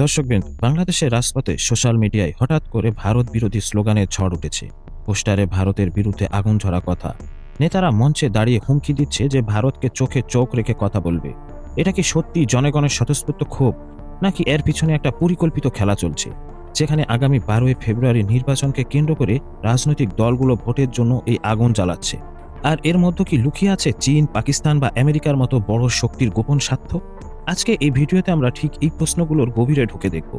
দর্শকবৃন্দ, বাংলাদেশের রাজপথে সোশ্যাল মিডিয়ায় হঠাৎ করে ভারত বিরোধী স্লোগানের ঝড় উঠেছে। পোস্টারে ভারতের বিরুদ্ধে আগুন ঝরা কথা। নেতারা মঞ্চে দাঁড়িয়ে হুমকি দিচ্ছে যে ভারতকে চোখে চোখ রেখে কথা বলবে। এটা কি সত্যি জনগণের স্বতঃস্ফূর্ত ক্ষোভ? নাকি এর পিছনে একটা পরিকল্পিত খেলা চলছে? যেখানে আগামী বারোই ফেব্রুয়ারি নির্বাচনকে কেন্দ্র করে রাজনৈতিক দলগুলো ভোটের জন্য এই আগুন জ্বালাচ্ছে। আর এর মধ্যে কি লুকিয়ে আছে চীন, পাকিস্তান বা আমেরিকার মতো বড় শক্তির গোপন স্বার্থ? আজকে এই ভিডিওতে আমরা ঠিক এই প্রশ্নগুলোর গভীরে ঢুকে দেখব।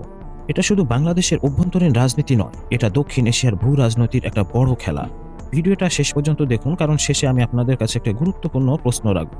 এটা শুধু বাংলাদেশের অভ্যন্তরীণ রাজনীতি নয়, এটা দক্ষিণ এশিয়ার ভূ রাজনীতির একটা বড় খেলা। ভিডিওটা শেষ পর্যন্ত দেখুন, কারণ শেষে আমি আপনাদের কাছে একটা গুরুত্বপূর্ণ প্রশ্ন রাখব।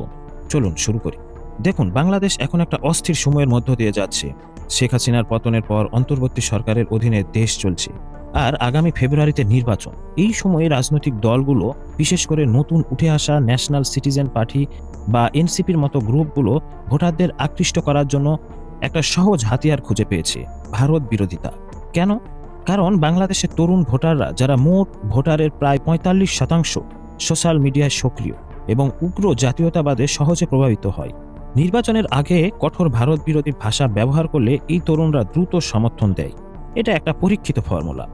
চলুন শুরু করি। দেখুন, বাংলাদেশ এখন একটা অস্থির সময়ের মধ্য দিয়ে যাচ্ছে। শেখ হাসিনার পতনের পর অন্তর্বর্তী সরকারের অধীনে দেশ চলছে। আর আগামী ফেব্রুয়ারিতে নির্বাচন। এই সময়ে রাজনৈতিক দলগুলো, বিশেষ করে নতুন উঠে আসা ন্যাশনাল সিটিজেন পার্টি বা এনসিপির মতো গ্রুপগুলো ভোটারদের আকৃষ্ট করার জন্য একটা সহজ হাতিয়ার খুঁজে পেয়েছে ভারত বিরোধিতা। কেন? কারণ বাংলাদেশের তরুণ ভোটাররা, যারা মোট ভোটারের প্রায় পঁয়তাল্লিশ শতাংশ সোশ্যাল মিডিয়ায় সক্রিয় এবং উগ্র জাতীয়তাবাদে সহজে প্রভাবিত হয়। নির্বাচনের আগে কঠোর ভারত বিরোধী ভাষা ব্যবহার করলে এই তরুণরা দ্রুত সমর্থন দেয়। এটা একটা পরীক্ষিত ফর্মুলা।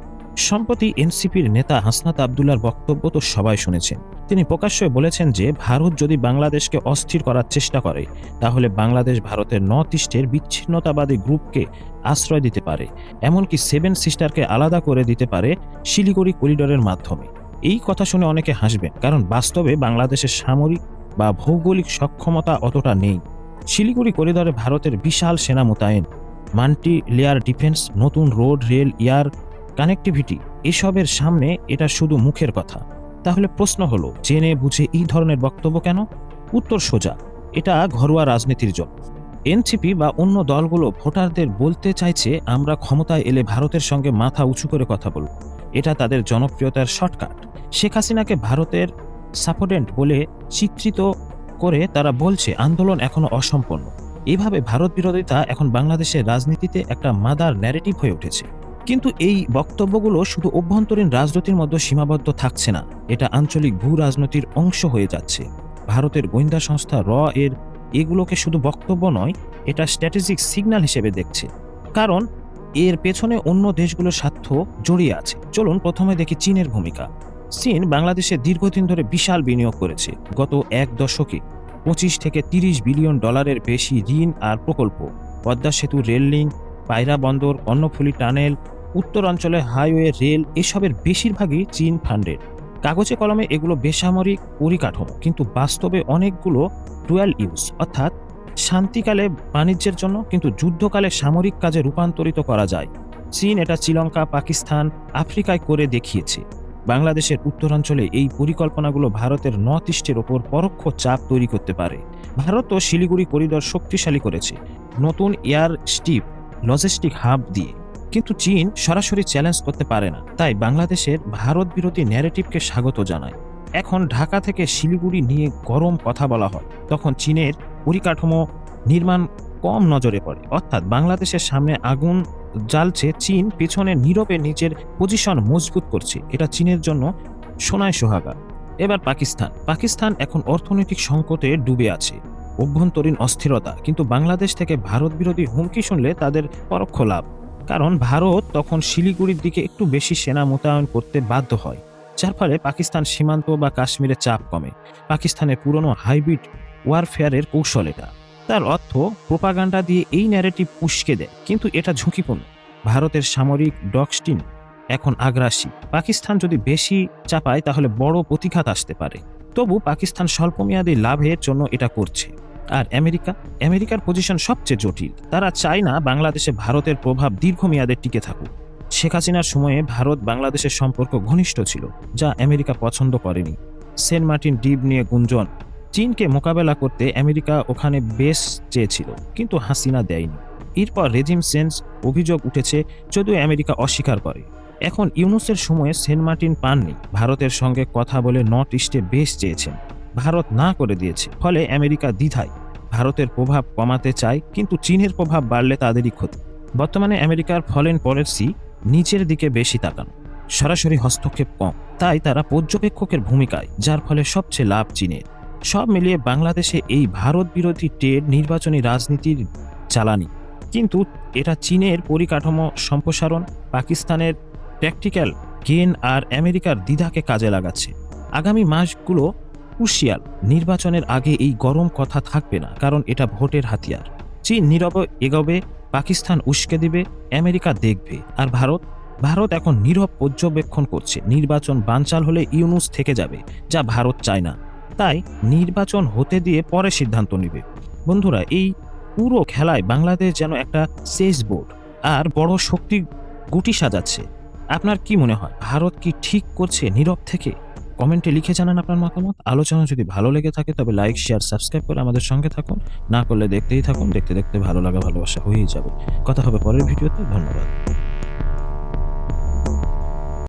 সম্প্রতি এনসিপির নেতা হাসনাত আবদুল্লার বক্তব্য তো সবাই শুনেছেন। তিনি প্রকাশ্যে বলেছেন যে, ভারত যদি বাংলাদেশকে অস্থির করার চেষ্টা করে, তাহলে বাংলাদেশ ভারতের নর্থ ইস্টের বিচ্ছিন্নতাবাদী গ্রুপকে আশ্রয় দিতে পারে, এমনকি সেভেন সিস্টারকে আলাদা করে দিতে পারে শিলিগুড়ি করিডোরের মাধ্যমে। এই কথা শুনে অনেকে হাসবেন, কারণ বাস্তবে বাংলাদেশের সামরিক বা ভৌগোলিক সক্ষমতা অতটা নেই। শিলিগুড়ি করিডোরে ভারতের বিশাল সেনা মোতায়েন মাল্টি লেয়ার ডিফেন্স, নতুন রোড, রেল, এয়ার, কানেক্টিভিটি, এসবের সামনে এটা শুধু মুখের কথা। তাহলে প্রশ্ন হলো, জেনে বুঝে এই ধরনের বক্তব্য কেন? উত্তর সোজা, এটা ঘরোয়া রাজনীতির জন্য। এনসিপি বা অন্য দলগুলো ভোটারদের বলতে চাইছে, আমরা ক্ষমতায় এলে ভারতের সঙ্গে মাথা উঁচু করে কথা বলব। এটা তাদের জনপ্রিয়তার শর্টকাট। শেখ হাসিনাকে ভারতের সাপোর্টেন্ট বলে চিত্রিত করে তারা বলছে, আন্দোলন এখনও অসম্পন্ন এভাবে ভারত বিরোধিতা এখন বাংলাদেশের রাজনীতিতে একটা মাদার ন্যারেটিভ হয়ে উঠেছে। কিন্তু এই বক্তব্যগুলো শুধু অভ্যন্তরীণ রাজনীতির মধ্যে সীমাবদ্ধ থাকছে না, এটা আঞ্চলিক ভূ রাজনীতির অংশ হয়ে যাচ্ছে। ভারতের গোয়েন্দা সংস্থা র এর এগুলোকে শুধু বক্তব্য নয়, এটা স্ট্র্যাটেজিক সিগন্যাল হিসেবে দেখছে। কারণ এর পেছনে অন্য দেশগুলোর স্বার্থ জড়িয়ে আছে। চলুন প্রথমে দেখি চীনের ভূমিকা। চীন বাংলাদেশে দীর্ঘদিন ধরে বিশাল বিনিয়োগ করেছে, গত এক দশকে। পঁচিশ থেকে তিরিশ বিলিয়ন ডলারের বেশি ঋণ আর প্রকল্প। পদ্মা সেতু, রেল লিঙ্ক, পায়রা বন্দর, অন্নফুলি টানেল, উত্তরাঞ্চলে হাইওয়ে, রেল এসবের বেশিরভাগই চীন ফান্ডেড কাগজে কলমে এগুলো বেসামরিক পরিকাঠামো, কিন্তু বাস্তবে অনেকগুলো ডুয়াল ইউজ অর্থাৎ শান্তিকালে বাণিজ্যের জন্য, কিন্তু যুদ্ধকালে সামরিক কাজে রূপান্তরিত করা যায়। চীন এটা শ্রীলঙ্কা, পাকিস্তান, আফ্রিকায় করে দেখিয়েছে। বাংলাদেশের উত্তরাঞ্চলে এই পরিকল্পনাগুলো ভারতের নর্থ ইস্টের ওপর পরোক্ষ চাপ তৈরি করতে পারে। ভারতও শিলিগুড়ি করিডর শক্তিশালী করেছে, নতুন এয়ার স্টিপ লজিস্টিক হাব দিয়ে। কিন্তু চীন সরাসরি চ্যালেঞ্জ করতে পারে না, তাই বাংলাদেশের ভারত বিরোধী ন্যারেটিভকে স্বাগত জানায়। এখন ঢাকা থেকে শিলিগুড়ি নিয়ে গরম কথা বলা হয়, তখন চীনের পরিকাঠামো নির্মাণ কম নজরে পড়ে। অর্থাৎ বাংলাদেশের সামনে আগুন জ্বালছে চীন, পেছনে নীরবে নিজের পজিশন মজবুত করছে। এটা চীনের জন্য সোনায় সোহাগা। এবার পাকিস্তান। পাকিস্তান এখন অর্থনৈতিক সংকটে ডুবে আছে। অভ্যন্তরীণ অস্থিরতা। কিন্তু বাংলাদেশ থেকে ভারত বিরোধী হুমকি শুনলে তাদের পরোক্ষ লাভ। কারণ ভারত তখন শিলিগুড়ির দিকে একটু বেশি সেনা মোতায়েন করতে বাধ্য হয়। যার ফলে পাকিস্তান সীমান্ত বা কাশ্মীরে চাপ কমে। পাকিস্তানের পুরনো হাইব্রিড ওয়ারফেয়ারের কৌশল এটা। তার অর্থ প্রোপাগান্ডা দিয়ে এই ন্যারেটিভ উস্কে দেয়, কিন্তু এটা ঝুঁকিপূর্ণ। ভারতের সামরিক ডকস্টিন এখন আগ্রাসী। পাকিস্তান যদি বেশি চাপায়, তাহলে বড় প্রতিঘাত আসতে পারে। তবু পাকিস্তান স্বল্পমেয়াদী লাভের জন্য এটা করছে। আর আমেরিকা? আমেরিকার পজিশন সবচেয়ে জটিল। তারা চায় না বাংলাদেশে ভারতের প্রভাব দীর্ঘমেয়াদে টিকে থাকুক। শেখ হাসিনার সময়ে ভারত বাংলাদেশের সম্পর্ক ঘনিষ্ঠ ছিল, যা আমেরিকা পছন্দ করেনি। সেন্ট মার্টিন ডিপ নিয়ে গুঞ্জন চীনকে মোকাবেলা করতে আমেরিকা ওখানে বেশ চেয়েছিল, কিন্তু হাসিনা দেয়নি। এরপর রেজিম সেন্স অভিযোগ উঠেছে, যদিও আমেরিকা অস্বীকার করে। এখন ইউনুসের সময়ে সেন্ট মার্টিন পাননি। ভারতের সঙ্গে কথা বলে নর্থ ইস্টে বেশ চেয়েছেন। ভারত না করে দিয়েছে, ফলে আমেরিকা দ্বিধায়। ভারতের প্রভাব কমাতে চায়, কিন্তু চীনের প্রভাব বাড়লে তাদেরই ক্ষতি। বর্তমানে আমেরিকার ফরেন পলিসি নিচের দিকে বেশি তাকানো। সরাসরি হস্তক্ষেপ কম। তাই তারা পর্যবেক্ষকের ভূমিকায়, যার ফলে সবচেয়ে লাভ চীনের। সব মিলিয়ে বাংলাদেশে এই ভারত বিরোধী টের নির্বাচনী রাজনীতির জ্বালানি। কিন্তু এটা চীনের পরিকাঠামো সম্প্রসারণ, পাকিস্তানের প্র্যাকটিক্যাল গেন আর আমেরিকার দ্বিধাকে কাজে লাগাচ্ছে। আগামী মাসগুলো ক্রুশিয়াল, নির্বাচনের আগে এই গরম কথা থাকবে না, কারণ এটা ভোটের হাতিয়ার। চীন নীরবে এগোবে, পাকিস্তান উস্কে দিবে, আমেরিকা দেখবে। আর ভারত? ভারত এখন নীরব পর্যবেক্ষণ করছে। নির্বাচন বানচাল হলে ইউনুস থেকে যাবে, যা ভারত চায় না। তাই নির্বাচন হতে দিয়ে পরে সিদ্ধান্ত নেবে। বন্ধুরা, এই পুরো খেলায় বাংলাদেশ যেন একটা শেষ বোর্ড আর বড় শক্তি গুটি সাজাচ্ছে। আপনার কি মনে হয়, ভারত কি ঠিক করছে নীরব থেকে? কমেন্টে লিখে জানান আপনার মতামত। আলোচনা যদি ভালো লেগে থাকে, তবে লাইক, শেয়ার, সাবস্ক্রাইব করে আমাদের সঙ্গে থাকুন। না করলে দেখতেই থাকুন। দেখতে দেখতে ভালো লাগা, ভালোবাসা হয়েই যাবে। কথা হবে পরের ভিডিওতে। ধন্যবাদ।